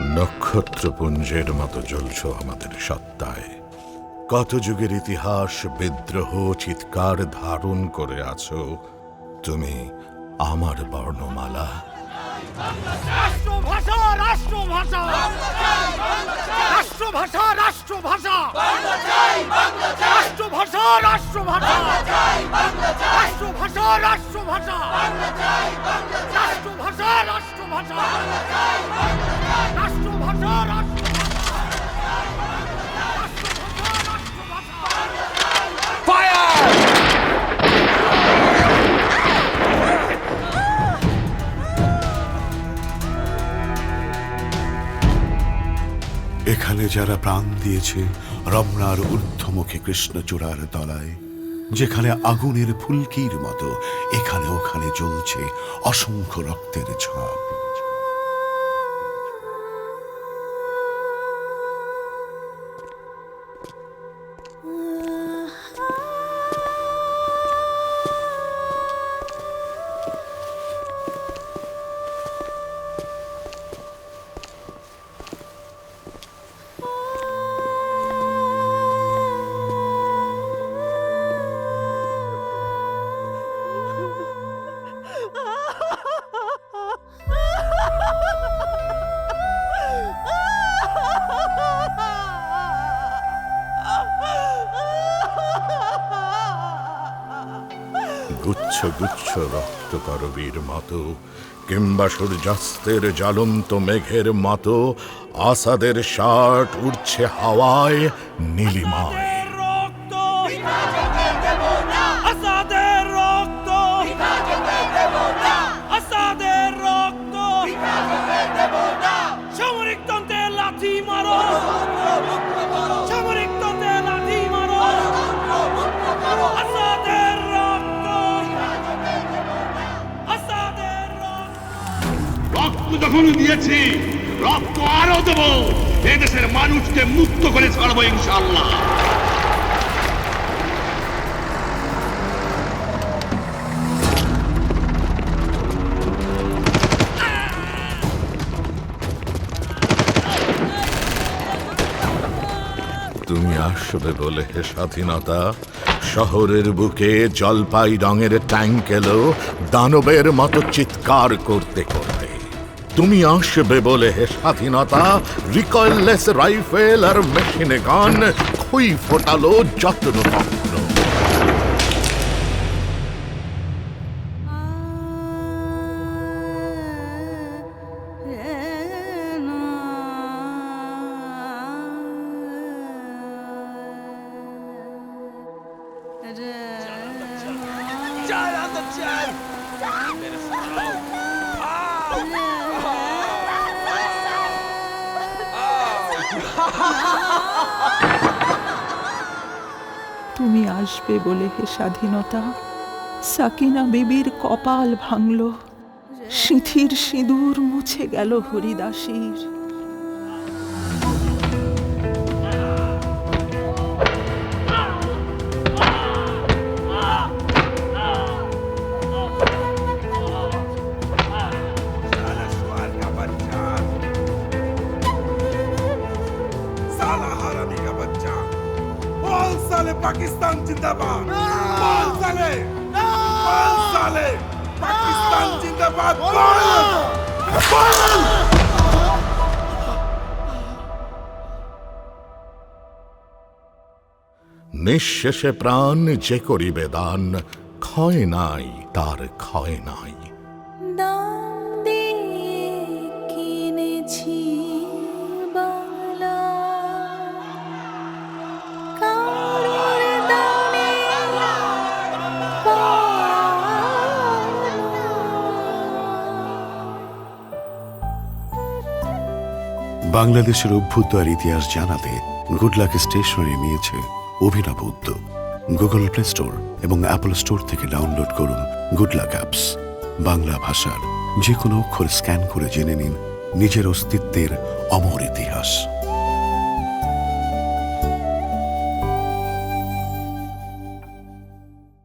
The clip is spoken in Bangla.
নক্ষত্রপুঞ্জের মতো জ্বলছ আমাদের সত্তায়। কত যুগের ইতিহাস বিদ্রোহ, চিৎকার ধারণ করে আছো, তুমি আমার বর্ণমালা। রাষ্ট্রভাষা রাষ্ট্রভাষা! রাষ্ট্রভাষা রাষ্ট্রভাষা! রাষ্ট্রভাষা রাষ্ট্রভাষা! রাষ্ট্রভাষা রাষ্ট্রভাষা! এখানে যারা প্রাণ দিয়েছে, রমনার ঊর্ধ্বমুখে কৃষ্ণচূড়ার তলায়, যেখানে আগুনের ফুলকির মতো, এখানে ওখানে জ্বলছে অসংখ্য রক্তের ছাপ গুচ্ছ গুচ্ছ রক্তকরবীর মতো, কিংবা সূর্যাস্তের জ্বলন্ত মেঘের মতো, আসাদের শার্ট উঠছে হাওয়ায় নীলিমায়। লাথি যখন দিয়েছি। রক্ত আরও দেব। এদেশের মানুষকে মুক্ত করে ছাড়বো ইনশাল্লাহ তুমি আসবে বলে হে স্বাধীনতা, শহরের বুকে জলপাই রঙের ট্যাঙ্ক এলো, দানবের মতো চিৎকার করতে করতে। তুমি আসবে বলে হে স্বাধীনতা রিকয়েললেস রাইফেল আর মেশিনে গান খুই ফোটালো যত্ন তত্ন তুমি আসবে বলে হে স্বাধীনতা সাকিনা বিবির কপাল ভাঙল সিঁথির সিঁদুর মুছে গেল হরিদাসীর। সালে পাকিস্তান জিন্দাবাদ। পাঁচ সালে। পাঁচ সালে। পাকিস্তান জিন্দাবাদ। নিঃশেষে প্রাণ যে করিবে দান ক্ষয় নাই তার ক্ষয় নাই। বাংলাদেশের অভ্যুদয়ের ইতিহাস জানাতে গুড লাক স্টেশনারি নিয়েছে অভিনব উদ্যোগ। গুগল প্লে স্টোর এবং অ্যাপল স্টোর থেকে ডাউনলোড করুন গুডলাক অ্যাপস। বাংলা ভাষার যে কোনো অক্ষর স্ক্যান করে জেনে নিন নিজের অস্তিত্বের অমর ইতিহাস।